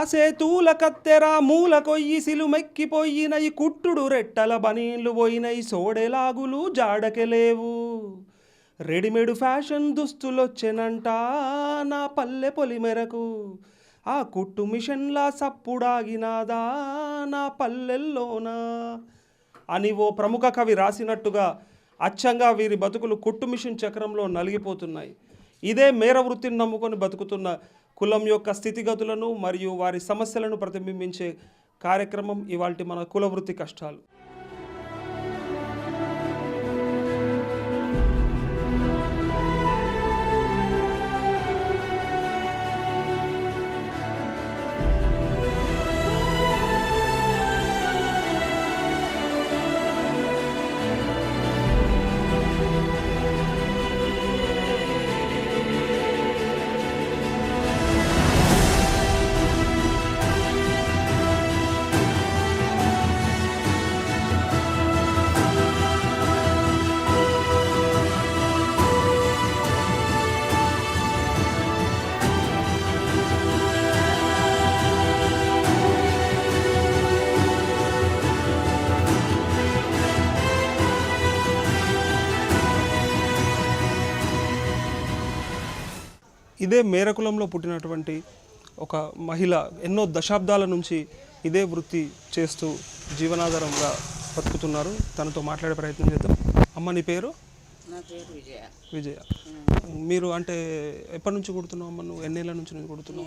మేరోల్లాసే కత్తెరా మూల కొయ్యి సిలుమెక్కిపోయినయి కుట్టుడు రెట్టల బనీళ్ళు పోయినై సోడెలాగులు జాడకెలేవు readymade fashion దుస్తులొచ్చెనంట నా పల్లె పొలిమెరకు. ఆ కుట్టు మిషన్లా సప్పుడాగినాదా నా పల్లెల్లోనా? అని ఓ ప్రముఖ కవి రాసినట్టుగా అచ్చంగా వీరి బతుకులు కుట్టు మిషన్ చక్రంలో నలిగిపోతున్నాయి. ఇదే మేర వృత్తిని నమ్ముకొని బతుకుతున్న కులం యొక్క స్థితిగతులను మరియు వారి సమస్యలను ప్రతిబింబించే కార్యక్రమం ఇవాల్టి మన కులవృత్తి కష్టాలు. ఇదే మేరకులంలో పుట్టినటువంటి ఒక మహిళ ఎన్నో దశాబ్దాల నుంచి ఇదే వృత్తి చేస్తూ జీవనాధారంగా బతుకుతున్నారు. తనతో మాట్లాడే ప్రయత్నం చేద్దాం. అమ్మ నీ పేరు? విజయ. విజయ. మీరు అంటే ఎప్పటి నుంచి కుడుతున్నావు అమ్మ? నువ్వు ఎన్నేళ్ళ నుంచి నువ్వు కుడుతున్నావు?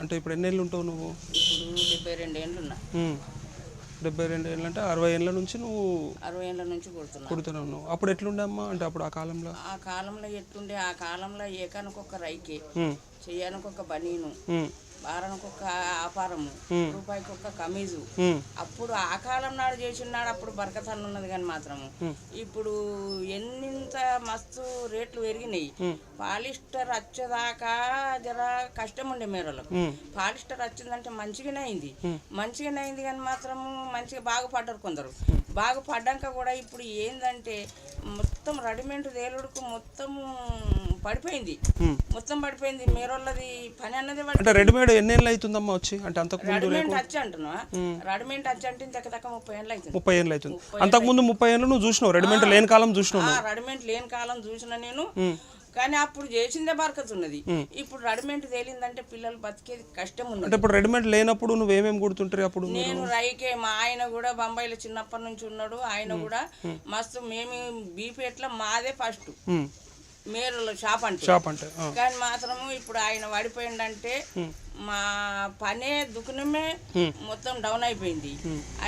అంటే ఇప్పుడు ఎన్నేళ్ళు ఉంటావు నువ్వు? ఇప్పుడు డెబ్బై రెండు ఏళ్ళు ఉన్నా. డెబ్బై రెండు ఏళ్ళు అంటే అరవై ఏళ్ళ నుంచి నువ్వు అరవై ఏళ్ళ నుంచి కొడుతున్నా కుడుతున్నావు నువ్వు అప్పుడు ఎట్లుండే అమ్మా అంటే అప్పుడు ఆ కాలంలో? ఆ కాలంలో ఎట్టుండే ఆ కాలంలో ఏకానికొక రైకే ఉమ్, చెయ్యానికొక బనీను ఉమ్, వారానికొక ఆపారము రూపాయికి ఒక కమీజు. అప్పుడు ఆ కాలం నాడు చేసినాడు అప్పుడు బరకతనం ఉన్నది కానీ మాత్రము. ఇప్పుడు ఎన్నింత మస్తు రేట్లు పెరిగినాయి. పాలిస్టర్ వచ్చేదాకా జర కష్టం ఉండే మేరలకు. పాలిస్టర్ వచ్చిందంటే మంచిగానే అయింది. మంచిగానే అయింది కానీ మాత్రము మంచిగా బాగుపడ్డారు కొందరు. బాగుపడ్డాక కూడా ఇప్పుడు ఏందంటే మొత్తం రెడీమేడ్ తేలుడుకు మొత్తం పడిపోయింది. మొత్తం పడిపోయింది. మేరోళ్ళది పని అన్నది అంటే రెడీమేడ్ ఎన్నేళ్ళు అవుతుందమ్మా వచ్చి? అంటే అంతకు ముందు రెడీమేడ్ వచ్చి అంటున్నా రెడీమేడ్ వచ్చి అంటే ఇంతక తక్క ముప్పై ఏళ్ళు అవుతుంది ముప్పై ఏళ్ళు అవుతుంది అంతకుముందు ముప్పై ఏళ్ళు నువ్వు చూసినావు. రెడీమేడ్ లేని కాలం చూసినావు ఆ రెడీమేడ్ లేని కాలం చూసిన నేను. కానీ అప్పుడు చేసిందే బరకత్ ఉన్నది. ఇప్పుడు రెడీమేడ్ తేలిందంటే పిల్లలు బతికేది కష్టం ఉన్నది. అంటే ఇప్పుడు రెడీమేడ్ లేనప్పుడు నువ్వు ఏమేమి కుడుతుంటారు అప్పుడు నేను రైకే మా ఆయన కూడా బొంబాయిలో చిన్నప్పటి నుంచి ఉన్నాడు. ఆయన కూడా మస్తు మేము బీపేట్లో మాదే ఫస్ట్. మేరులో షాప్ అంటే. షాప్ అంటే కానీ మాత్రము ఇప్పుడు ఆయన పడిపోయిందంటే మా పనే దుకుణమే మొత్తం డౌన్ అయిపోయింది.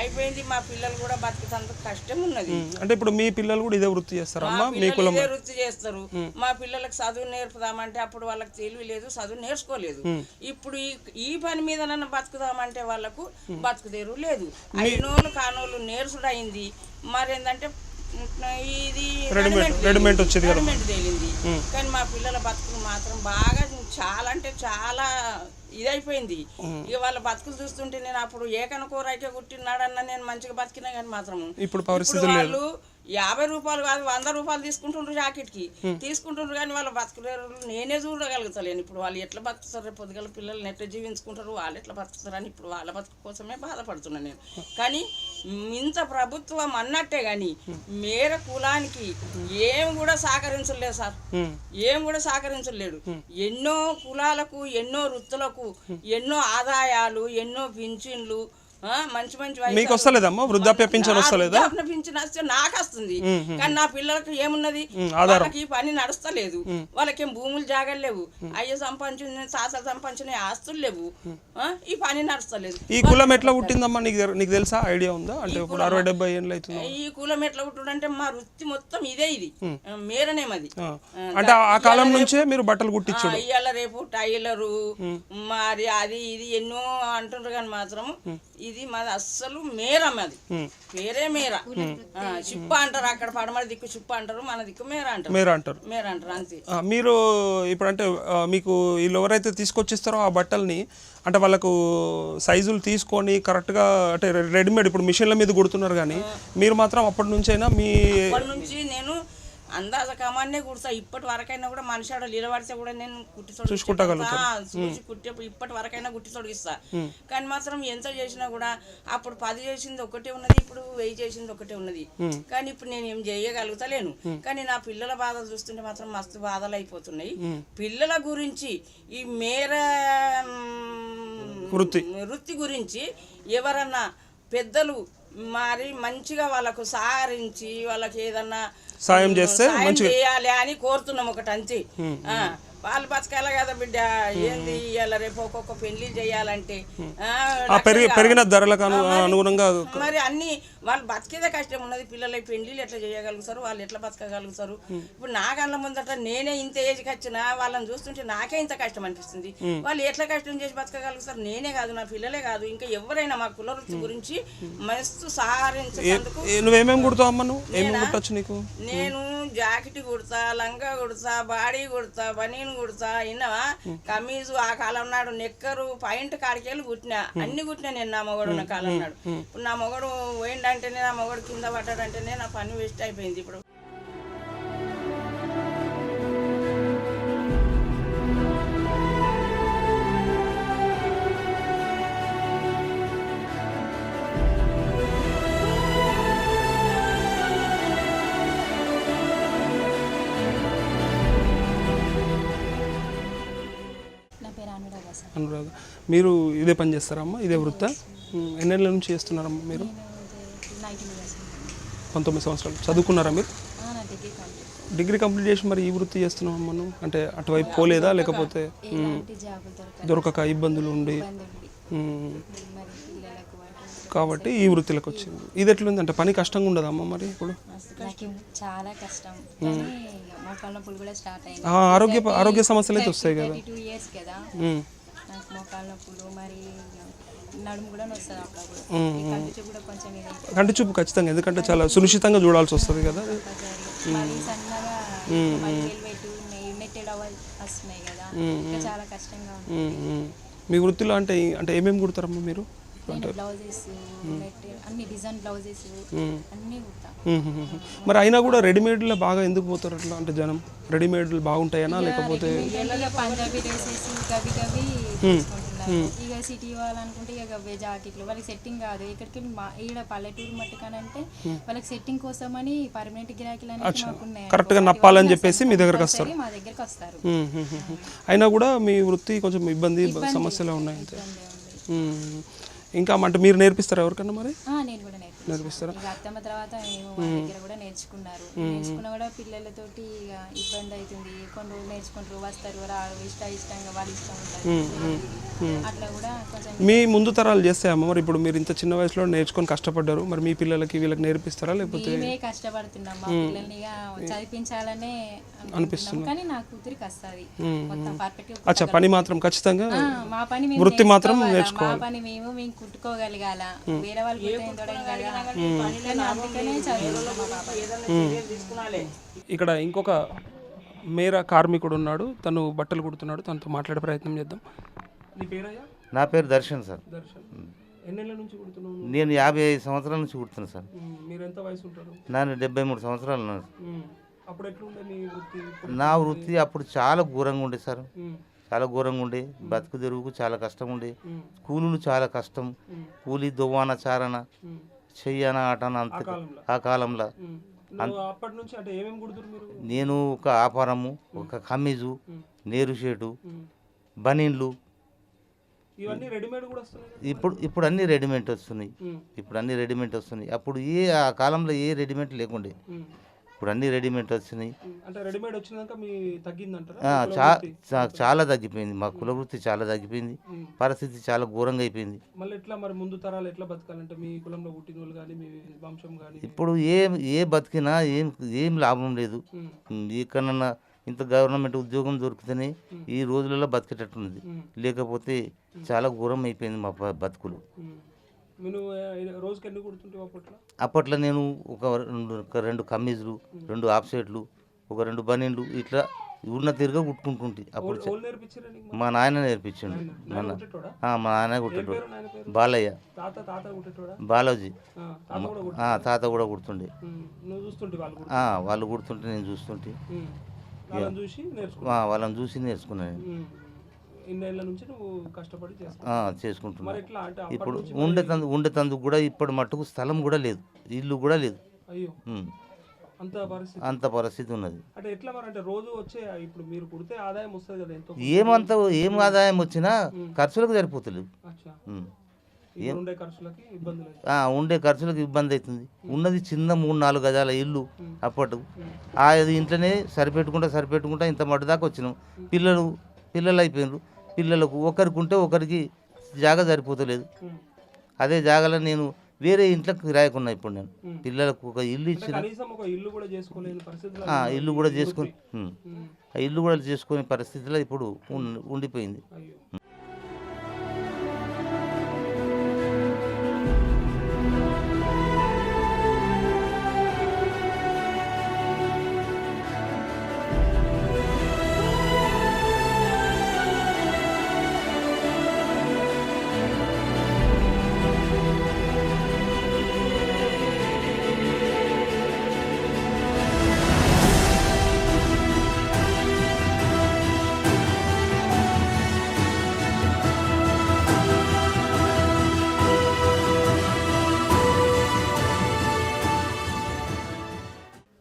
అయిపోయింది మా పిల్లలు కూడా బతుకుతందుకు కష్టం ఉన్నది అంటే ఇప్పుడు మీ పిల్లలు కూడా ఇదే వృత్తి చేస్తారమ్మా మీ కులం ఇదే వృత్తి చేస్తారు. మా పిల్లలకు చదువు నేర్పుదామంటే అప్పుడు వాళ్ళకి తెలివి లేదు చదువు నేర్చుకోలేదు. ఇప్పుడు ఈ ఈ పని మీద నన్ను బతుకుదామంటే వాళ్ళకు బతుకుదేరు లేదు. అయినోళ్ళు కానోళ్ళు నేర్చుడు అయింది మరేందంటే ఇది రెడీమేడ్ రెడీమేడ్ వచ్చేది కదా. రెడీమేడ్ తేలింది. కానీ మా పిల్లల బతుకులు మాత్రం బాగా చాలా అంటే చాలా ఇదైపోయింది. ఇక వాళ్ళ బతుకులు చూస్తుంటే నేను అప్పుడు ఏకనకూరైకే కుట్టినాడన్న నేను మంచిగా బతికినా కానీ మాత్రము ఇప్పుడు పరిస్థితి ఇప్పుడు వాళ్ళు యాభై రూపాయలు కాదు వంద రూపాయలు తీసుకుంటుండ్రు జాకెట్కి. తీసుకుంటుండ్రు కానీ వాళ్ళ బతుకులేరు. నేనే చూడగలుగుతలేను. ఇప్పుడు వాళ్ళు ఎట్లా బతుకుతారు? రేపు పొద్దుగల పిల్లల్ని ఎట్లా జీవించుకుంటారు? వాళ్ళు ఎట్లా బతుకుతారు? అని ఇప్పుడు వాళ్ళ బతుకు కోసమే బాధపడుతున్నాను నేను. కానీ ఇంత ప్రభుత్వం అన్నట్టే కానీ మేర కులానికి ఏం కూడా సహకరించలేదు సార్. ఏం కూడా సహకరించలేడు ఎన్నో కులాలకు ఎన్నో వృత్తులకు ఎన్నో ఆదాయాలు ఎన్నో పింఛన్లు మంచి మంచి మీకు వస్తలేదమ్మా? వృద్ధాప్య పింఛన్ వస్తలేదా? పింఛన్ వస్తే నాకు వస్తుంది. కానీ నా పిల్లలకు ఏమున్నది. వాళ్ళకి పని నడుస్తలేదు. వాళ్ళకేం భూములు జాగలు లేవు. అయ్యో సంపాదించిన తాతలు సంపాదించిన ఆస్తులు లేవు. ఈ పని నడుస్తలేదు. ఈ కులం ఎట్లా పుట్టిందమ్మా? నీకు నీకు తెలుసా? ఐడియా ఉందా? అంటే ఇప్పుడు అరవై డెబ్బై ఏళ్ళు అవుతుంది. ఈ కులం ఎట్లా ఉంటుందంటే మా వృత్తి మొత్తం ఇదే ఇది. మేరనేమది. అంటే ఆ కాలం నుంచే మీరు బట్టలు కుట్టించు ఇవాళ రేపు టైలరు మరి అది ఇది ఎన్నో అంటుండ్రు కానీ మాత్రం ఇది మాది అస్సలు మేర మాది. మేర ఆ, చిప్ప అంటారు అక్కడ పడమర దిక్కు చిప్ప అంటారు మన దిక్కు మేర అంటారు. మీరు అంటారు. మేర అంటారు అంతే. మీరు ఇప్పుడు అంటే మీకు వీళ్ళు ఎవరైతే తీసుకొచ్చిస్తారో ఆ బట్టల్ని అంటే వాళ్ళకు సైజులు తీసుకొని కరెక్ట్గా అంటే రెడీమేడ్ ఇప్పుడు మిషన్ల మీద కుడుతున్నారు కానీ మీరు మాత్రం అప్పటి నుంచైనా మీ అప్పటి నుంచి నేను అందాజ కమాన్నే కుడతా ఇప్పటి వరకైనా కూడా మనిషి ఆడ నిలబడితే కూడా నేను కుట్టి చూసి కుట్టి ఇప్పటి వరకైనా కుట్టి తొడిగిస్తా. కానీ మాత్రం ఎంత చేసినా కూడా అప్పుడు పది చేసింది ఒకటే ఉన్నది ఇప్పుడు వెయ్యి చేసింది ఒకటే ఉన్నది. కానీ ఇప్పుడు నేను ఏం చేయగలుగుతలేను. కానీ నా పిల్లల బాధ చూస్తుంటే మాత్రం మస్తు బాధలు అయిపోతున్నాయి. పిల్లల గురించి ఈ మేర. వృత్తి గురించి ఎవరన్నా పెద్దలు మరి మంచిగా వాళ్ళకు సహకరించి వాళ్ళకి ఏదన్నా సాయం చేస్తే చేయాలి అని కోరుతున్నాం ఒకటి అంతే వాళ్ళు బతకాలి కదా బిడ్డ. ఏంది ఇవాళ రేపు ఒక్కొక్క పెళ్ళి చేయాలంటే? పెరిగిన ధరలకు అనుగుణంగా మరి అన్ని వాళ్ళు బతికేదే కష్టం ఉన్నది. పిల్లలకి పెళ్ళిళ్ళు ఎట్లా చేయగలుగుతారు? వాళ్ళు ఎట్లా బతకగలుగుతారు? ఇప్పుడు నా కళ్ళ ముందట నేనే ఇంత ఏజ్కి వచ్చినా వాళ్ళని చూస్తుంటే నాకే ఇంత కష్టం అనిపిస్తుంది. వాళ్ళు ఎట్లా కష్టం చేసి బతకగలుగుతారు? నేనే కాదు నా పిల్లలే కాదు. ఇంకా ఎవరైనా మా కుల వృత్తి గురించి మస్తు సహకరించేందుకు ఏ- నువ్వేమేమి కుడతావు అమ్మ నువ్వు? ఏమేమి కుట్టచ్చు నీకు? నేను జాకెట్ కుడతా లంగా కుడతా బాడీ కుడతా బనీన్ కుడతా విన్నావా? కమీజు ఆ కాలం నాడు నెక్కరు పాయింట్ కాడికెళ్ళి కుట్టినా. అన్ని కుట్టినా నేను నా మొగడు ఉన్న కాలం నాడు. ఇప్పుడు నా మొగడు పోయిండంటేనే నా మొగడు కింద పడ్డాడంటేనే నా పని వేస్ట్ అయిపోయింది ఇప్పుడు. మీరు ఇదే పని చేస్తారమ్మా? ఇదే వృత్తా? ఎన్నేళ్ళ నుంచి చేస్తున్నారమ్మా మీరు? పంతొమ్మిది సంవత్సరాలు. చదువుకున్నారా మీరు? Degree complete. చేసి మరి ఈ వృత్తి చేస్తున్నావమ్మా నువ్వు అంటే అటువైపు పోలేదా? లేకపోతే దొరకక ఇబ్బందులు ఉండి. కాబట్టి ఈ వృత్తిలోకి వచ్చింది. ఇది ఎట్లుంది అంటే పని కష్టంగా ఉండదమ్మా మరి ఇప్పుడు? చాలా కష్టం. ఆరోగ్య ఆరోగ్య సమస్యలు అయితే వస్తాయి కదా. నడుము కూడా వస్తుంది కంటి కూడా కొంచెం ఇది కంటి చూపు ఖచ్చితంగా ఎందుకంటే చాలా సునిశ్చితంగా చూడాల్సి వస్తుంది కదా. సన్నగా వస్తున్నాయి చాలా కష్టంగా. మీ వృత్తిలో అంటే అంటే ఏమేమి కుడతారమ్మా మీరు. మరి అయినా కూడా రెడీమేడ్లో బాగా ఎందుకు పోతారు అట్లా అంటే జనం? రెడీమేడ్లు బాగుంటాయనా లేకపోతే ఇక సిటీ వాళ్ళనుకుంటే ఇక గవ్వే జాకెట్లు. వాళ్ళకి సెట్టింగ్ కాదు. ఇక్కడికి మా ఈడ పల్లెటూరు మట్టుకనంటే వాళ్ళకి సెట్టింగ్ కోసమని పర్మనెంట్ గిరాకీలు అనేవి మాకు ఉన్నాయి కరెక్ట్గా నప్పాలని చెప్పేసి మీ దగ్గరకు వస్తారు. మా దగ్గరికి వస్తారు. అయినా కూడా మీ వృత్తి కొంచెం ఇబ్బంది సమస్యలు ఉన్నాయి అంతే. ఇంకా అంటే మీరు నేర్పిస్తారా ఎవరికన్నా మరి? నేను కూడా నేర్పిస్తాను. నేర్పిస్తారా? ఇక అత్తమ్మ తర్వాత మేము మా దగ్గర కూడా నేర్చుకున్నారు. నేర్చుకున్న కూడా పిల్లలతోటి ఇక ఇబ్బంది అవుతుంది. కొన్ని రోజులు నేర్చుకుంటారు వస్తారు ఇష్ట ఇష్టంగా వాళ్ళు ఇష్టం ఉంటారు. అట్లా కూడా కొంచెం మీ ముందు తరాలు చేస్తాయమ్మా మరి ఇప్పుడు మీరు ఇంత చిన్న వయసులో నేర్చుకొని కష్టపడ్డారు మరి మీ పిల్లలకి వీళ్ళకి నేర్పిస్తారా లేకపోతే? మేమే కష్టపడుతున్నాం. మా పిల్లల్ని ఇక చదివించాలనే అనుకుంటున్నాం కానీ నా కూతురికి వస్తుంది మొత్తం పర్ఫెక్ట్ అచ్చా పని మాత్రం ఖచ్చితంగా మా పని మేము వృత్తి మాత్రం నేర్చుకోవాలా. మా పని మేము మేము కుట్టుకోగలగాల. వేరే వాళ్ళు ఇక్కడ ఇంకొక మేర కార్మికుడు ఉన్నాడు. తను బట్టలు కుడుతున్నాడు. తనతో మాట్లాడే ప్రయత్నం చేద్దాం. నీ పేరయ్యా? నా పేరు దర్శన్ సార్. దర్శన్. ఎన్నేళ్ళ నుంచి కుడుతున్నావు నేను యాభై ఐదు సంవత్సరాల నుంచి కుడుతున్నా సార్. మీరు ఎంత వయసు ఉంటారు? నేను డెబ్బై మూడు సంవత్సరాలు ఉన్నాను అప్పుడు ఎట్లుండే మీ వృత్తి? నా వృత్తి అప్పుడు చాలా ఘోరంగా ఉండే సార్. చాలా ఘోరంగా ఉండే బతుకు తెరువుకు చాలా కష్టం ఉండే కూలీలు చాలా కష్టం. కూలి దువ్వాన చారణ చెయ్యన ఆటన అంత ఆ కాలంలో. నేను ఒక ఆపారము ఒక కమ్మీజు నేరు షేటు బనీన్లు? ఇప్పుడు ఇప్పుడు అన్ని రెడీమేడ్ వస్తున్నాయి. ఇప్పుడు అన్ని రెడీమేడ్ వస్తున్నాయి. అప్పుడు ఏ ఆ కాలంలో ఏ రెడీమేడ్ లేకుండే. ఇప్పుడు అన్ని రెడీమేడ్ వచ్చినాయి. అంటే రెడీమేడ్ వచ్చినాక మీ తగ్గిందంటారా? చాలా తగ్గిపోయింది. మా కుల వృత్తి చాలా తగ్గిపోయింది. పరిస్థితి చాలా ఘోరంగా అయిపోయింది. మళ్ళీ ఎట్లా మరి ముందు తరాలు ఎట్లా బతకాలంటే మీ కులంలో పుట్టిన వాళ్ళు కానీ మీ వంశం కానీ? ఇప్పుడు ఏ ఏ బతికినా ఏం ఏం లాభం లేదు. ఎక్కడన్నా ఇంత గవర్నమెంట్ ఉద్యోగం దొరికితేనే ఈ రోజులలో బతికేటట్టున్నది లేకపోతే చాలా ఘోరం అయిపోయింది మా బతుకులు. రోజుకి ఎన్ని కుడుతుంటావు అప్పట్లో? అప్పట్లో నేను ఒక రెండు ఒక రెండు కమ్మీజులు రెండు ఆఫ్ షర్ట్లు ఒక రెండు బనీన్లు ఇట్లా ఉన్న తిరగ కుట్టుకుంటుంటే అప్పుడు మా నాయన నేర్పించిండు. ఆ, మా నాయన కుట్టేటోడు. బాలయ్య. బాలాజీ. తాత కూడా కుడుతుండే. వాళ్ళు కుడుతుంటే నేను చూస్తుంటే. వాళ్ళని చూసి నేర్చుకున్నాను. ఇన్నేళ్ళ నుంచి నువ్వు కష్టపడి చేస్తావు ఆ, చేసుకుంటున్నా ఇప్పుడు నుంచి ఉండే తందు ఉండే తందుకు కూడా ఇప్పటి మట్టుకు స్థలం కూడా లేదు. ఇల్లు కూడా లేదు. అయ్యో. అంత పరిస్థితి. అంత పరిస్థితి ఉన్నది. అంటే ఎట్లా మరి అంటే రోజు వచ్చే ఇప్పుడు మీరు కుడితే ఆదాయం వస్తుంది కదా ఎంతో ఏమంత ఏం ఆదాయం వచ్చినా ఖర్చులకు. ఇప్పుడు ఉండే ఖర్చులకి ఇబ్బంది ఉండే ఖర్చులకు అవుతుంది. ఉన్నది చిన్న మూడు నాలుగు గజాల ఇల్లు అప్పటి ఆ ఇంట్లోనే సరిపెట్టుకుంటా సరిపెట్టుకుంటా ఇంత మట్టి దాకా వచ్చినాం పిల్లలు పిల్లలు అయిపోయినారు పిల్లలకు ఒకరికి ఉంటే ఒకరికి జాగా సరిపోతలేదు. అదే జాగాలో నేను వేరే ఇంట్లోకి కిరాయకున్నా ఇప్పుడు నేను పిల్లలకు ఒక ఇల్లు ఇచ్చిన ఇల్లు కూడా చేసుకొని. ఆ ఇల్లు కూడా చేసుకునే పరిస్థితిలో ఇప్పుడు ఉండిపోయింది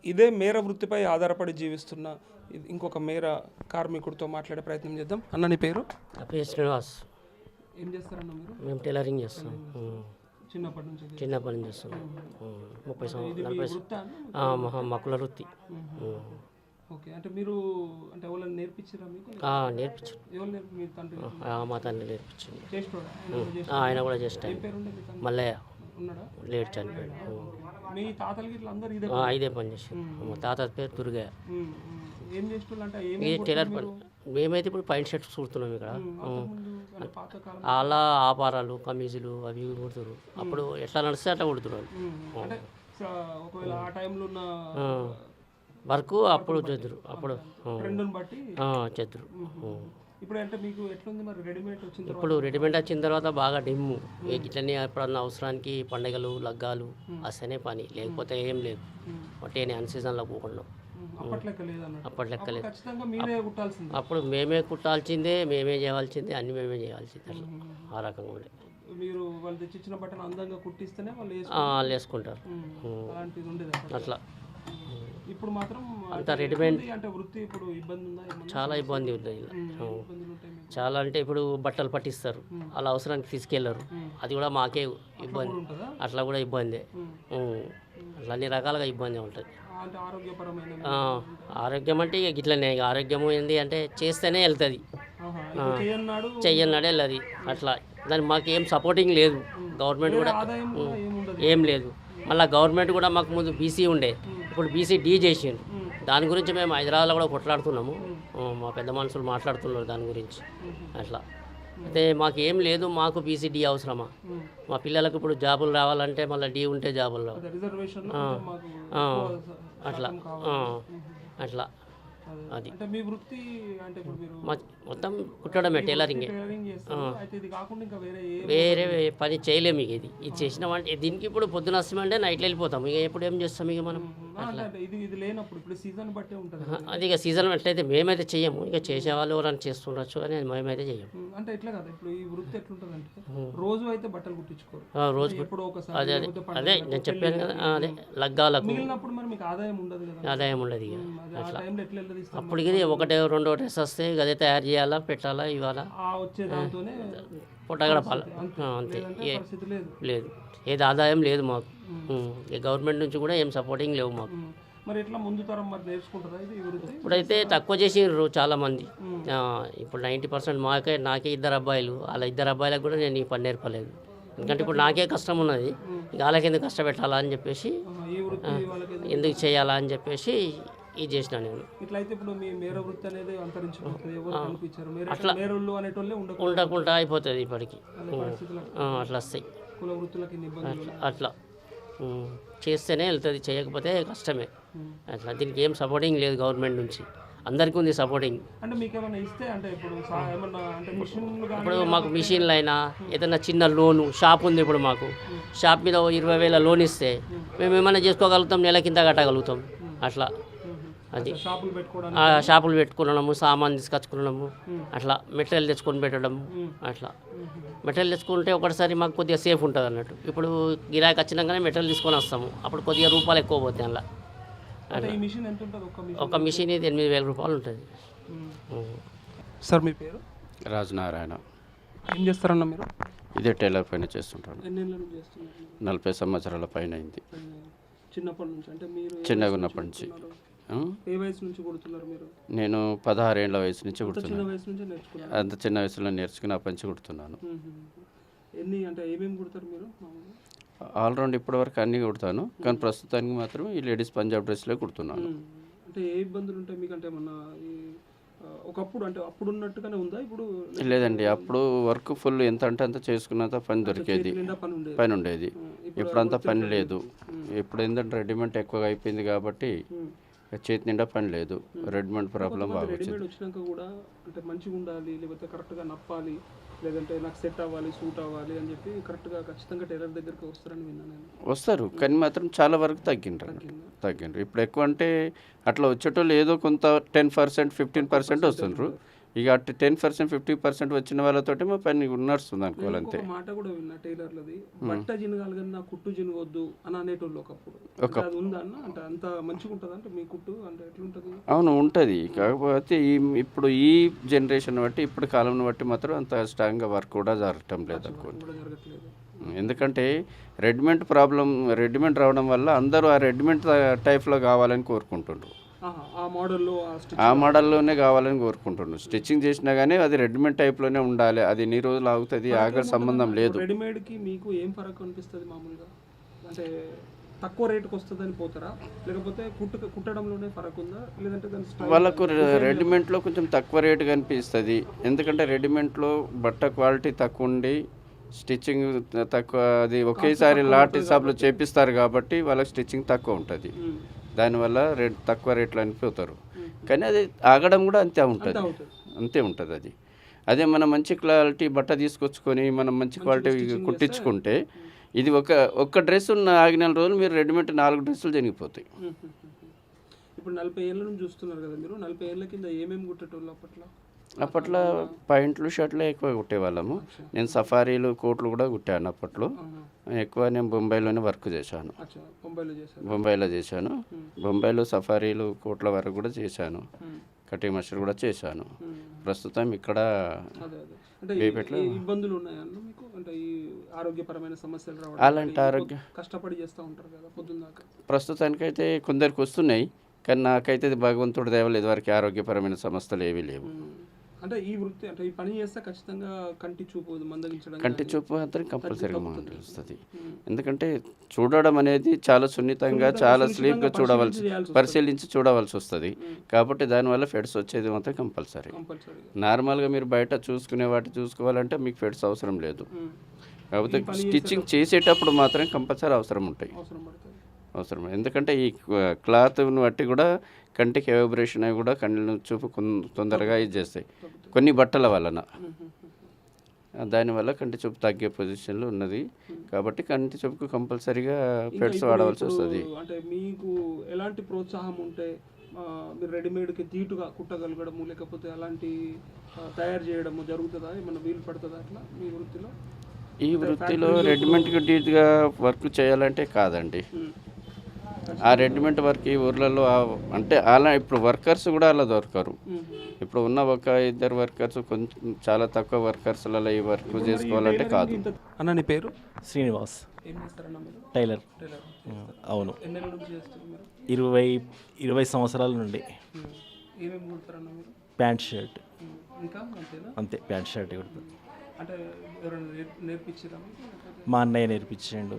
ఇదే మేర వృత్తిపై ఆధారపడి జీవిస్తున్న ఇంకొక మేర కార్మికుడితో మాట్లాడే ప్రయత్నం చేద్దాం. అన్న నీ పేరు? నా పేరు శ్రీనివాస్. ఏం చేస్తారన్న మీరు? మేము టైలరింగ్ చేస్తాం. చిన్నప్పటి నుంచి. చిన్నప్పటి నుంచి చేస్తున్నాం ఉమ్. ముప్పై సంవత్సరాలు మీ నలభై వృత్తా. ఓకే అంటే మీరు అంటే ఎవరైనా నేర్పించారా మీకు? ఆ, నేర్పించు ఎవరు నేర్పి మీ తండ్రి? నేర్పించింది ఆయన కూడా చేసి- ఆ, ఆయన కూడా చేసిన ఏం పేరు ఉండే మీ తండ్రి? మల్లయ్య. ఉన్నాడా? లేట్ చనిపోయాడు. మీ తాతలకి ఇట్లా అందరు ఇదే ఆ, ఇదే పని చేసాం మా తాత పేరు. ఏం ఏం ఇది టైలర్ పని. మేమైతే ఇప్పుడు పైన షర్ట్స్ కుడుతున్నాం ఇక్కడ. అలా ఆపారాలు కమీజులు అవి ఇవి కుడుతున్నారు. అప్పుడు ఎట్లా నడిస్తే అట్లా కుడుతున్నారు. ఉమ్, అంటే స- ఒకవేళ ఆ టైంలో ఉన్న వర్క్ అప్పుడు చెద్దురు. అప్పుడు చెద్దురు. ఇప్పుడు అంటే మీకు ఎట్లుంది మరి రెడీమేడ్ వచ్చిన తర్వాత? ఇప్పుడు రెడీమేడ్ వచ్చిన తర్వాత బాగా డిమ్ము. ఇట్లనే ఎప్పుడన్నా అవసరానికి పండగలు లగ్గాలు వస్తేనే పని. లేకపోతే ఏం లేదు. ఒకటే అన్ సీజన్లో పోకుండా. అప్పటి లెక్క లేదు. అప్పుడు మేమే కుట్టాల్సిందే మేమే చేయాల్సిందే అన్ని మేమే చేయాల్సిందే అట్లా. ఆ రకంగా ఉండే మీరు వాళ్ళు తెచ్చిచ్చిన బట్టను అందంగా కుట్టిస్తేనే వాళ్ళు వేసుకుంటారు. అట్లా. ఇప్పుడు మాత్రం అంతా రెడీమేడ్ అంటే వృత్తి ఇప్పుడు ఇబ్బంది ఉందా? చాలా ఇబ్బంది ఉంది ఇలా? చాలా అంటే ఇప్పుడు బట్టలు పట్టిస్తారు. అలా అవసరానికి తీసుకెళ్ళరు అది కూడా మాకే ఇబ్బంది. అట్లా కూడా ఇబ్బందే. అట్లా అన్ని రకాలుగా ఇబ్బంది ఉంటుంది. ఆరోగ్యం అంటే ఇక గిట్లనే ఇక ఆరోగ్యం ఏంది అంటే చేస్తేనే వెళ్తుంది. చెయ్యన్నాడే. వెళ్ళదు అట్లా. దానికి మాకు ఏం సపోర్టింగ్ లేదు. గవర్నమెంట్ కూడా ఏం లేదు. మళ్ళీ గవర్నమెంట్ కూడా మాకు ముందు బీసీ ఉండే. ఇప్పుడు బీసీ డీ చేసిండు. దాని గురించి మేము హైదరాబాద్లో కూడా కొట్లాడుతున్నాము. మా పెద్ద మనుషులు మాట్లాడుతున్నారు దాని గురించి. అట్లా. అయితే మాకు ఏం లేదు మాకు బీసీ డీ అవసరమా? మా పిల్లలకు ఇప్పుడు జాబులు రావాలంటే మళ్ళీ డీ ఉంటే జాబులు రావు అట్లా. అట్లా. అదే. అది. అంటే మీ వృత్తి అంటే ఇప్పుడు మీరు మా మొత్తం కుట్టడమే టైలరింగే. వేరే పని చేయలేము ఇక ఇది. ఇది చేసినామంటే దీనికి ఇప్పుడు పొద్దున వస్తామంటే నైట్లో వెళ్ళిపోతాం. ఇక ఎప్పుడు ఏం చేస్తాం ఇక మనం. అది ఇక సీజన్ ఎట్లయితే మేమైతే చెయ్యము. ఇక చేసేవాళ్ళు ఎవరైనా చేస్తుండొచ్చు అని మేమైతే చెయ్యము. అంటే ఎట్లా కదా ఇప్పుడు ఈ వృత్తి ఎట్లుంటుంది అంటే రోజు అయితే బట్టలు కుట్టించుకోరు. రోజు అదే అదే. అదే నేను చెప్పాను కదా అదే లగ్గాలకు. మిగిలినప్పుడు మరి మీకు ఆదాయం ఉండదు కదా. ఆదాయం ఉండదు ఇక. అది ఇది ఒకటే రెండో డ్రెస్ వస్తే గదే తయారు చేయాలా పెట్టాలా ఇవాళ ఆ వచ్చే దాంతోనే పుట్ట గడపాలి? ఆ, అంతే. ఏ లేదు. ఏది ఆదాయం లేదు మాకు. ఈ గవర్నమెంట్ నుంచి కూడా ఏం సపోర్టింగ్ లేవు మాకు. ఉమ్, మరి ఎట్లా ముందు తరం మరి నేర్చుకుంటారా ఇది ఈ వృత్తి ఇప్పుడైతే తక్కువ చేసిండ్రు చాలా మంది ఆ, ఇప్పుడు నైంటీ పర్సెంట్ మాకే నాకే ఇద్దరు అబ్బాయిలు. వాళ్ళ ఇద్దరు అబ్బాయిలకు కూడా నేను ఈ పని నేర్పలేదు. ఎందుకంటే ఇప్పుడు నాకే కష్టం ఉన్నది. ఇక వాళ్ళకి ఎందుకు కష్టపెట్టాలా అని చెప్పేసి ఎందుకు చేయాలా అని చెప్పేసి ఇది చేసిన నేను. ఇట్లా అయితే ఇప్పుడు మీ మేర వృత్తి అనేది అంతరించిపోతుంది. ఎవరు కనిపించారు మేర మేరోళ్ళు అనేటోళ్ళే ఉండకు ఉండకుండా అయిపోతుంది ఇప్పటికి. అట్లా వస్తాయి. కుల వృత్తులకి ఇన్ని ఇబ్బందులు అట్లా. చేస్తేనే వెళ్తుంది చేయకపోతే కష్టమే. అట్లా దీనికి ఏం సపోర్టింగ్ లేదు గవర్నమెంట్ నుంచి. అందరికీ ఉంది సపోర్టింగ్ అంటే మీకు ఏమైనా ఇస్తే అంటే ఇప్పుడు అంటే ఇప్పుడు మాకు మిషన్లు అయినా ఏదైనా చిన్న లోను షాప్ ఉంది ఇప్పుడు మాకు. షాప్ మీద ఇరవై వేల లోన్ ఇస్తే మేము ఏమైనా చేసుకోగలుగుతాం నెల కింద కట్టగలుగుతాం. అట్లా. అది. షాపులు పెట్టుకోవడానికి ఆ షాపులు పెట్టుకున్నాము సామాన్ తీసుకొచ్చుకున్నాము అట్లా మెటీరియల్ తెచ్చుకొని పెట్టడం అట్లా. మెటీరియల్ తెచ్చుకుంటే ఒకటిసారి మాకు కొద్దిగా సేఫ్ ఉంటుంది అన్నట్టు. ఇప్పుడు గిరాకీ వచ్చినాకనే మెటీరియల్ తీసుకొని వస్తాము. అప్పుడు కొద్దిగా రూపాయలు ఎక్కువ పోతాయి అలా అంటే ఈ మిషన్ ఎంత ఉంటుంది? ఒక్క మిషన్ ఒక మిషన్ ఇది ఎనిమిది వేల రూపాయలు ఉంటుంది. సార్ మీ పేరు? రాజనారాయణ. ఏం చేస్తారన్న మీరు? ఇదే టైలర్ పైన చేస్తుంటాను? నలభై సంవత్సరాల పైన అయింది. చిన్నప్పటి నుంచి అంటే మీరు చిన్నగా ఉన్నప్పటి నుంచి? ఏ వయసు నుంచి కుడుతున్నారు మీరు? నేను పదహారేళ్ళ వయసు నుంచి కుడుతున్నాను వయసు నుంచి నేర్చుకున్నారు. అంత చిన్న వయసులో నేర్చుకుని ఆ పంచి కుడుతున్నాను ఎన్ని అంటే ఏమేమి కుడతారు మీరు మామూలుగా? ఆల్రౌండ్ ఇప్పటివరకు అన్నీ కుడతాను కానీ ప్రస్తుతానికి మాత్రం ఈ లేడీస్ పంజాబ్ డ్రెస్లే కుడుతున్నాను. మ్మ్. అంటే ఏ ఇబ్బందులు ఉంటాయి మీకు అంటే ఏమన్నా ఈ ఆ, ఒకప్పుడు అంటే అప్పుడు ఉన్నట్టుగానే ఉందా? ఇప్పుడు లేదండి అప్పుడు వర్క్ ఫుల్ ఎంత అంటే అంత చేసుకున్నంత పని దొరికేది. పని ఉండేది. ఇప్పుడు అంత పని లేదు. ఇప్పుడు ఏంటంటే రెడీమేడ్ ఎక్కువగా అయిపోయింది కాబట్టి చేతి నిండా పని లేదు. రెడీమేడ్ ప్రాబ్లం బాగా వచ్చింది. రెడీమేడ్ వచ్చినాక కూడా అంటే మంచిగా ఉండాలి లేకపోతే కరెక్ట్గా నప్పాలి లేదంటే నాకు సెట్ అవ్వాలి సూట్ అవ్వాలి అని చెప్పి కరెక్ట్గా ఖచ్చితంగా టైలర్ దగ్గరికి వస్తారని విన్నాను నేను. వస్తారు కానీ మాత్రం చాలా వరకు తగ్గిండ్రు. తగ్గిండ్రు. ఇప్పుడు ఎక్కువ అంటే అట్లా వచ్చేటోళ్ళు ఏదో కొంత టెన్ పర్సెంట్ ఫిఫ్టీన్ పర్సెంట్ వస్తుండ్రు. ఇక అటు టెన్ పర్సెంట్ ఫిఫ్టీ పర్సెంట్ వచ్చిన వాళ్ళతోటి మా పని నడుస్తుంది అనుకోవాలంతే మాట కూడా విన్నా టైలర్లది. బట్ట జినగాలి కానీ నా కుట్టు జినగొద్దు అని అనేటోళ్ళు ఒకప్పుడు. అంటే అది ఉందా అన్న? అంటే అంత మంచిగా ఉంటుందా అంటే మీ కుట్టు అంటే ఎట్లుంటుంది? అవును ఉంటుంది. కాకపోతే ఈ ఇప్పుడు ఈ జనరేషన్ బట్టి ఇప్పుడు కాలం బట్టి మాత్రం అంత స్ట్రాంగ్గా వర్క్ కూడా జరగటం లేదు అనుకోండి ఎందుకంటే రెడీమేడ్ ప్రాబ్లం రెడీమేడ్ రావడం వల్ల అందరూ ఆ రెడీమేడ్ టైప్లో కావాలని కోరుకుంటుండ్రు. ఆ మోడల్లోనే కావాలని కోరుకుంటున్నాను స్టిచ్చింగ్ చేసినా కానీ అది రెడీమేడ్ టైప్లోనే ఉండాలి. అది ఎన్ని రోజులు ఆగుతుంది? ఆగ సంబంధం లేదు. రెడీమేడ్కి మీకు ఏం ఫరక్ అనిపిస్తుంది మామూలుగా? అంటే తక్కువ రేటుకి వస్తుందని పోతారా? లేకపోతే కుట్టు కుట్టడంలోనే ఫరక్ ఉందా? లేదంటే దాని వాళ్ళకు రెడీమేడ్లో కొంచెం తక్కువ రేటు కనిపిస్తుంది ఎందుకంటే రెడీమేడ్లో బట్ట క్వాలిటీ తక్కువ ఉండి స్టిచ్చింగ్ తక్కువ అది ఒకేసారి లాట్ హిసాబ్లో చేపిస్తారు కాబట్టి వాళ్ళకి స్టిచ్చింగ్ తక్కువ ఉంటుంది. దానివల్ల రేట్ తక్కువ రేట్లు అనిపోతారు కానీ అది ఆగడం కూడా అంతే ఉంటుంది. అంతే ఉంటుంది. అది. అదే మనం మంచి క్వాలిటీ బట్ట తీసుకొచ్చుకొని మనం మంచి క్వాలిటీ కుట్టించుకుంటే ఇది ఒక ఒక్క డ్రెస్ ఉన్న ఆగిన రోజులు మీరు రెడీమేడ్ నాలుగు డ్రెస్సులు జరిగిపోతాయి. ఇప్పుడు నలభై ఏళ్ళ నుంచి చూస్తున్నారు కదా మీరు. నలభై ఏళ్ళ కింద ఏమేమి కుట్టేటోళ్ళు అప్పట్లో? అప్పట్లో పాయింట్లు షర్ట్లు ఎక్కువ కుట్టేవాళ్ళము. నేను సఫారీలు కోట్లు కూడా కుట్టాను అప్పట్లో. ఎక్కువ నేను బొంబాయిలోనే వర్క్ చేశాను. బొంబాయిలో చేశాను. బొంబాయిలో సఫారీలు కోట్ల వరకు కూడా చేశాను. కటింగ్ మషర్ కూడా చేశాను. ప్రస్తుతం ఇక్కడ ఇబ్బందులు ఆరోగ్యపరమైన సమస్యలు అలాంటి ఆరోగ్య కష్టపడి చేస్తూ ఉంటారు కదా ప్రస్తుతానికైతే కొందరికి వస్తున్నాయి కానీ నాకైతే భగవంతుడు దేవలేదు వారికి ఆరోగ్యపరమైన సమస్యలు ఏవీ లేవు. అంటే ఈ వృత్తి అంటే ఈ పని చేస్తే ఖచ్చితంగా కంటి చూపు మందగించడం కంటి చూపు మాత్రం కంపల్సరీగా మాట్లాడుస్తుంది ఎందుకంటే చూడడం అనేది చాలా సున్నితంగా చాలా స్లీప్గా చూడవలసి పరిశీలించి చూడవలసి వస్తుంది. కాబట్టి దానివల్ల ఫెడ్స్ వచ్చేది మాత్రం కంపల్సరీ నార్మల్గా మీరు బయట చూసుకునే వాటి చూసుకోవాలంటే మీకు ఫెడ్స్ అవసరం లేదు. కాకపోతే స్టిచ్చింగ్ చేసేటప్పుడు మాత్రం కంపల్సరీ అవసరం ఉంటాయి. అవసరం ఎందుకంటే ఈ క్లాత్ను బట్టి కూడా కంటికి వైబ్రేషన్ అవి కూడా కళ్ళు చూపు తొందరగా ఇది చేస్తాయి కొన్ని బట్టల వలన. దానివల్ల కంటి చూపు తగ్గే పొజిషన్లో ఉన్నది. కాబట్టి కంటి చూపుకు కంపల్సరీగా పెడ్స్ వాడవలసి వస్తుంది. అంటే మీకు ఎలాంటి ప్రోత్సాహం ఉంటే మీరు రెడీమేడ్కి తీటుగా కుట్టగలగడము లేకపోతే అలాంటి తయారు చేయడము జరుగుతుందా? ఏమన్నా వీలు పడుతుందా అట్లా మీ వృత్తిలో? ఈ వృత్తిలో రెడీమేడ్కి డీట్గా వర్క్ చేయాలంటే కాదండి. ఆ రెడీమేడ్ వర్క్ ఈ ఊర్లలో అంటే అలా ఇప్పుడు వర్కర్స్ కూడా అలా దొరకరు. ఇప్పుడు ఉన్న ఒక ఇద్దరు వర్కర్స్ కొంచెం చాలా తక్కువ వర్కర్స్లలో ఈ వర్క్ చేసుకోవాలంటే కాదు. అన్న నీ పేరు? శ్రీనివాస్. టైలర్. అవును. ఇరవై ఇరవై సంవత్సరాల నుండి. Pant shirt. అంతే ప్యాంట్ షర్ట్ కుడతాను మా అన్నయ్య నేర్పించిండు.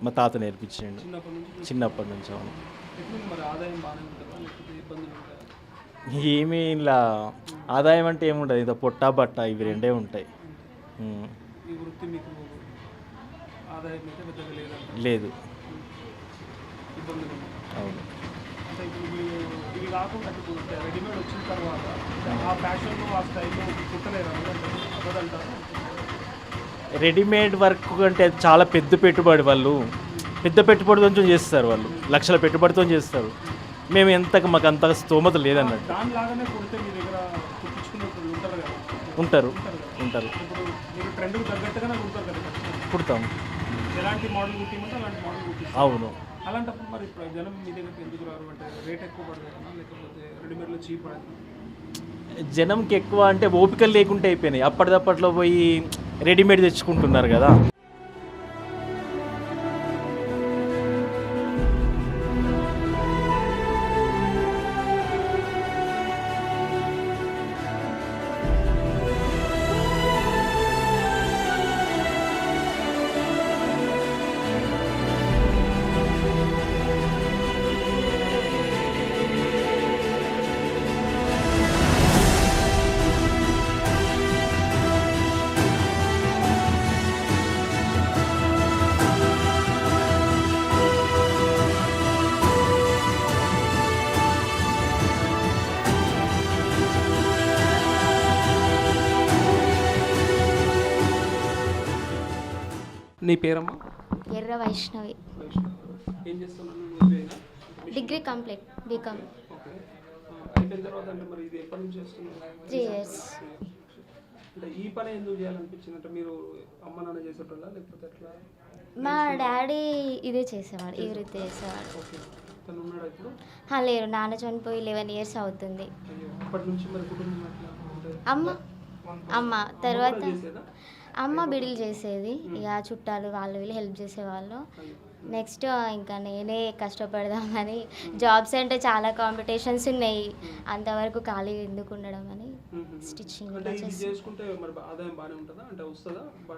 మా తాత నేర్పించిండు. చిన్నప్పటి నుంచి అవును. ఏమీ ఇలా ఆదాయం అంటే ఏముండదు ఇంత పొట్ట బట్ట ఇవి రెండే ఉంటాయి. లేదు. అవును. రెడీమేడ్ వచ్చిన తర్వాత ఆ ఫ్యాషన్లో ఆ స్టైల్లో కుట్టలేరు? అవ్వదంటారు రెడీమేడ్ వర్క్ అంటే చాలా పెద్ద పెట్టుబడి వాళ్ళు పెద్ద పెట్టుబడితో చేస్తారు వాళ్ళు లక్షల పెట్టుబడితో చేస్తారు. మేము ఎంత మాకు అంత స్తోమత లేదన్నట్టు. ఉంటారు ఉంటారు. కుడతాం అవును. అలాంటప్పుడు మరి జనం మీ దగ్గరికి ఎందుకు రారు? అంటే రేట్ ఎక్కువ పడుతుందా లేకపోతే రెడీమేడ్లో చీప్ పడుతుంది జనంకి ఎక్కువ అంటే ఓపికలు లేకుండా అయిపోయినాయి. అప్పటిదప్పట్లో పోయి రెడీమేడ్ తెచ్చుకుంటున్నారు కదా. నీ పేరమ్మా? ఎర్ర వైష్ణవి. ఏం చేస్తున్నాను నువ్వేనా డిగ్రీ కంప్లీట్ బీకామ్ ఓకే. అయిపోయిన తర్వాత అంటే మరి ఇది ఎప్పటి నుంచి చేస్తున్నావు? Three years. అంటే ఈ పని ఎందుకు చేయాలనిపించింది అంటే మీరు అమ్మ నాన్న చేసేటోళ్ళ లేకపోతే ఎట్లా? మా డాడీ ఇదే చేసేవాడు ఈ వృత్తి చేసేవాడు. ఓకే. తను ఉన్నాడా ఇప్పుడు? హా, లేరు. నాన్న చనిపోయి లెవెన్ ఇయర్స్ అవుతుంది. అయ్యో అప్పటి నుంచి మరి కుటుంబం ఎట్లా అంటే అమ్మ అమ్మ తర్వాత చేసేదా? అమ్మ బిడిలు చేసేది. ఇక చుట్టాలు వాళ్ళు వీళ్ళు హెల్ప్ చేసేవాళ్ళు. నెక్స్ట్ ఇంకా నేనే కష్టపడదామని. జాబ్స్ అంటే చాలా కాంపిటీషన్స్ ఉన్నాయి. అంతవరకు ఖాళీ ఎందుకు ఉండడం అని స్టిచ్చింగ్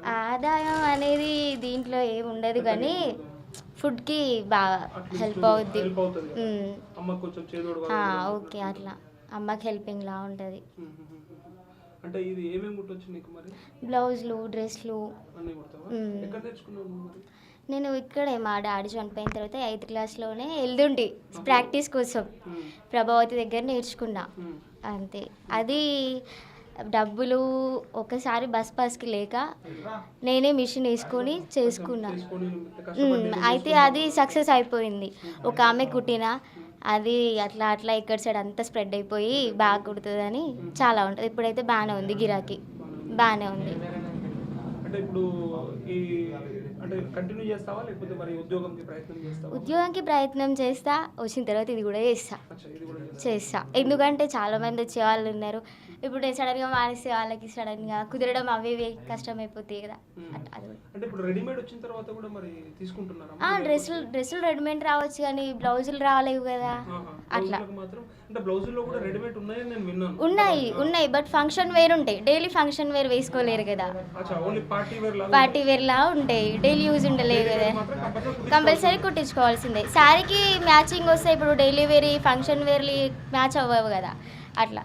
ఆదాయం అనేది దీంట్లో ఏమి ఉండదు కానీ ఫుడ్కి బాగా హెల్ప్ అవుద్ది. ఓకే అట్లా. అమ్మకి హెల్పింగ్ లా ఉంటుంది అంటే ఇది ఏమేమి కుట్టొచ్చు నీకు మరి? బ్లౌజ్లు డ్రెస్లు అన్నీ కుడతావా. ఎక్కడ నేర్చుకున్నావు నువ్వు మరి? నేను ఇక్కడే మా డాడీ చనిపోయిన తర్వాత ఎయిత్ క్లాస్లోనే వెళ్తుంటి ప్రాక్టీస్ కోసం. ప్రభావతి దగ్గర నేర్చుకున్నా. అంతే. అది డబ్బులు ఒకసారి బస్ పాస్కి లేక నేనే మిషన్ వేసుకొని చేసుకున్నా. అయితే అది సక్సెస్ అయిపోయింది. ఒక ఆమె కుట్టిన అది అట్లా అట్లా ఇక్కడ సైడ్ అంతా స్ప్రెడ్ అయిపోయి బాగా కుడుతుందని చాలా ఉంటుంది. ఇప్పుడైతే బాగానే ఉంది గిరాకీ. బాగానే ఉంది. అంటే ఇప్పుడు ఈ అంటే కంటిన్యూ చేస్తావా లేకపోతే మరి ఉద్యోగంకి ప్రయత్నం చేస్తావా? ఉద్యోగానికి ప్రయత్నం చేస్తా వచ్చిన తర్వాత ఇది కూడా చేస్తా? చేస్తా. ఎందుకంటే చాలా మంది వచ్చే వాళ్ళు ఉన్నారు. ఇప్పుడు సడన్గా మానేస్తే వాళ్ళకి సడన్గా కుదరడం అవి ఇవి కష్టమైపోతాయి కదా. అట్లా అది కూడా. అంటే ఇప్పుడు రెడీమేడ్ వచ్చిన తర్వాత కూడా మరి తీసుకుంటున్నారా? ఆ, డ్రెస్సులు డ్రెస్సులు రెడీమేడ్ రావచ్చు కానీ బ్లౌజులు రాలేవు కదా. అట్లా. ఉన్నాయి ఉన్నాయి బట్ ఫంక్షన్ వేర్ ఉంటాయి. డైలీ ఫంక్షన్ వేర్ వేసుకోలేరు కదా. పార్టీ వేర్ లా ఉంటాయి. డైలీ యూజ్ ఉండలేవు కదా. కంపల్సరీ కుట్టించుకోవాల్సిందే. శారీకి మ్యాచింగ్ వస్తే ఇప్పుడు డైలీ వేర్ ఫంక్షన్ వేర్లు మ్యాచ్ అవ్వవు కదా. అట్లా.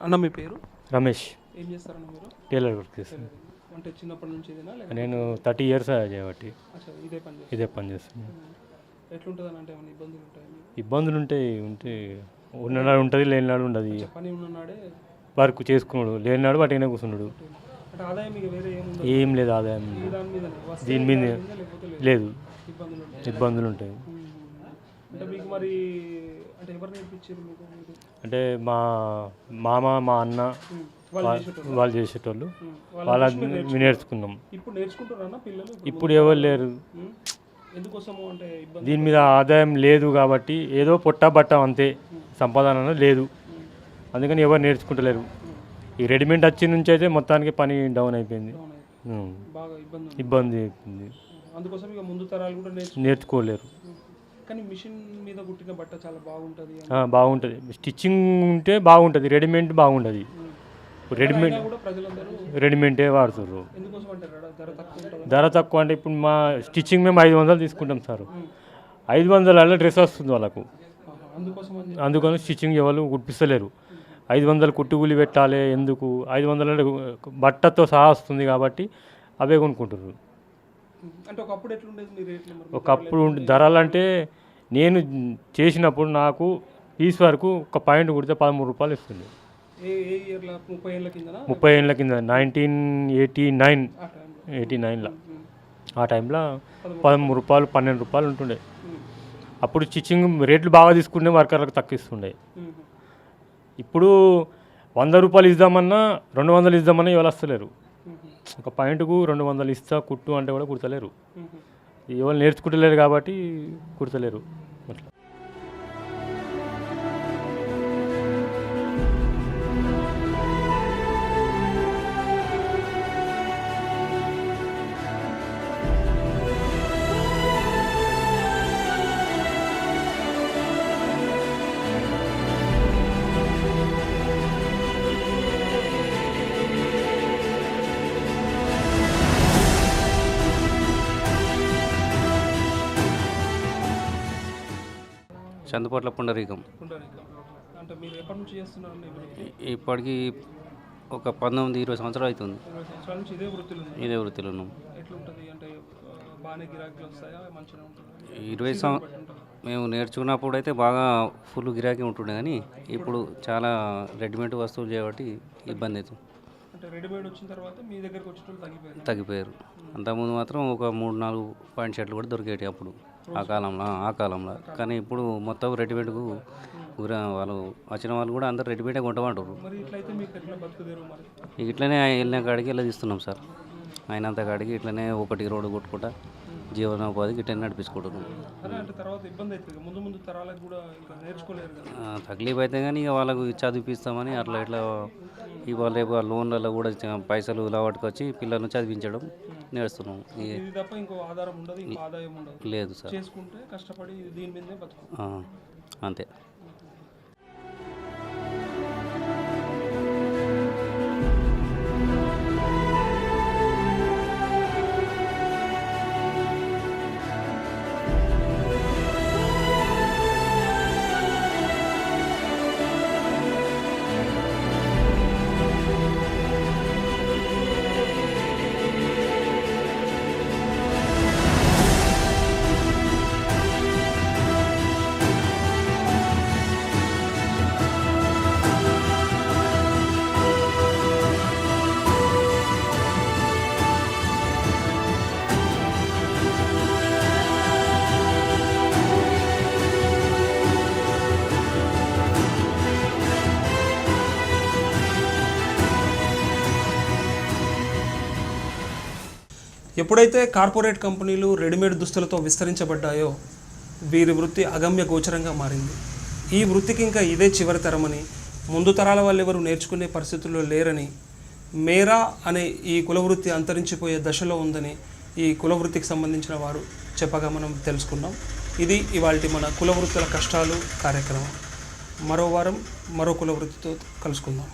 అన్న మీ పేరు? రమేష్. ఏం చేస్తారన్న మీరు? టైలర్ వర్క్ చేస్తాను. అంటే చిన్నప్పటి నుంచి ఇదేనా నేను థర్టీ ఇయర్స్ చేయబట్టి అచ్చా ఇదే పని? ఇదే పని చేస్తున్నాను ఎట్లుంటుంది అంటే ఏమైనా ఇబ్బందులు ఉంటాయి? ఇబ్బందులు ఉంటాయి ఉంటే ఉన్ననాడు ఉంటుంది లేనినాడు ఉండదు. పని ఉన్ననాడే వర్క్ చేసుకున్నాడు లేనినాడు వాటినే కూర్చున్నాడు. అంటే ఆదాయం మీకు వేరే ఏముందో? ఏం లేదు ఆదాయం. దాని మీద వస్తే దీని మీద లేకపోతే లేదు. లేదు. ఇబ్బందులు ఉంటాయి. ఇబ్బందులు ఉంటాయి. అంటే మీకు మరి అంటే ఎవరు నేర్పించారు మీకు? అంటే మా మామ మా అన్న. వాళ్ళు చేసేటోళ్ళు. వాళ్ళు నేర్చుకున్నాం. ఇప్పుడు ఎవరు లేరు. దీని మీద ఆదాయం లేదు కాబట్టి ఏదో పొట్ట బట్ట అంతే. సంపాదన లేదు. అందుకని ఎవరు నేర్చుకుంటలేరు. ఈ రెడీమేడ్ వచ్చి నుంచి అయితే మొత్తానికి పని డౌన్ అయిపోయింది. ఇబ్బంది అయిపోయింది. నేర్చుకోలేరు. కానీ మిషన్ మీద కుట్టిన బట్ట చాలా బాగుంటుంది బాగుంటుంది. స్టిచ్చింగ్ ఉంటే బాగుంటుంది రెడీమేడ్ బాగుంటుంది. రెడీమేడ్ రెడీమేడే వాడుతుర్రు. ధర- తక్కువ అంటే ఇప్పుడు మా స్టిచ్చింగ్ మేము ఐదు వందలు తీసుకుంటాం సార్. ఐదు వందల డ్రెస్ వస్తుంది వాళ్ళకు. అందుకని స్టిచ్చింగ్ ఎవరు కుట్టిస్తలేరు. ఐదు వందలు కుట్టు కూలి పెట్టాలి ఎందుకు? ఐదు వందలు అంటే బట్టతో సహా వస్తుంది కాబట్టి అవే కొనుక్కుంటారు అంటే ఒకప్పుడు ధరలు అంటే నేను చేసినప్పుడు నాకు పీస్ వరకు ఒక పాయింట్ కుడితే పదమూడు రూపాయలు ఇస్తుంది. ముప్పై ఏళ్ళ కింద నైన్టీన్ ఎయిటీ నైన్. ఎయిటీ నైన్లో. ఆ టైంలో పదమూడు రూపాయలు పన్నెండు రూపాయలు ఉంటుండే. అప్పుడు స్టిచ్చింగ్ రేట్లు బాగా తీసుకుంటే వర్కర్లకు తక్కువ ఇస్తుండే ఇప్పుడు వంద రూపాయలు ఇద్దామన్నా రెండు వందలు ఇద్దామన్నా ఎవరు వస్తలేరు. ఒక పాయింట్కు రెండు వందలు ఇస్తా కుట్టు అంటే కూడా కుడతలేరు. ఎవరు నేర్చుకుంటలేరు కాబట్టి కుడతలేరు. చందుపట్ల పుండరీకం. అంటే మీరు ఎప్పటి నుంచి ఇప్పటికి ఒక పంతొమ్మిది ఇరవై సంవత్సరాలు అవుతుంది ఇదే వృత్తిలో ఉన్నారు. ఇదే వృత్తిలో ఉన్నాం. ఇరవై సం మేము నేర్చుకున్నప్పుడు అయితే బాగా ఫుల్ గిరాకీ ఉంటుండే కానీ ఇప్పుడు చాలా రెడీమేడ్ వస్తువులు చేయబట్టి ఇబ్బంది అవుతుంది. తగ్గిపోయారు? అంతకుముందు మాత్రం ఒక మూడు నాలుగు పాయింట్ షర్ట్లు కూడా దొరికేటి అప్పుడు. ఆ కాలంలో ఆ కాలంలో. కానీ ఇప్పుడు మొత్తం రెడీమేడ్కు ఊర వాళ్ళు వచ్చిన వాళ్ళు కూడా అందరు రెడీమేడే కొంటమంటారు ఇట్లనే వెళ్ళిన కాడికి ఇలా తీస్తున్నాం సార్. అయినంత కాడికి ఇట్లనే ఒకటి రోడ్డు కొట్టుకుంటా. జీవనోపాధికి ఇట్లనే నడిపించుకుంటున్నాం. తక్లీఫ్ అయితే కానీ ఇక వాళ్ళకు చదివిపిస్తామని అట్లా ఇట్లా ఇవాళ రేపు ఆ లోన్లలో కూడా పైసలు ఇలా పట్టుకొచ్చి పిల్లల్ని చదివించడం నేర్స్తున్నాం ఉండదు లేదు సార్. అంతే. ఎప్పుడైతే కార్పొరేట్ కంపెనీలు రెడీమేడ్ దుస్తులతో విస్తరించబడ్డాయో వీరి వృత్తి అగమ్య గోచరంగా మారింది. ఈ వృత్తికి ఇంకా ఇదే చివరి తరమని ముందు తరాల వాళ్ళు ఎవరు నేర్చుకునే పరిస్థితుల్లో లేరని మేరా అనే ఈ కులవృత్తి అంతరించిపోయే దశలో ఉందని ఈ కులవృత్తికి సంబంధించిన వారు చెప్పగా మనం తెలుసుకున్నాం. ఇది ఇవాళ మన కులవృత్తుల కష్టాలు కార్యక్రమం. మరో వారం మరో కులవృత్తితో కలుసుకుందాం.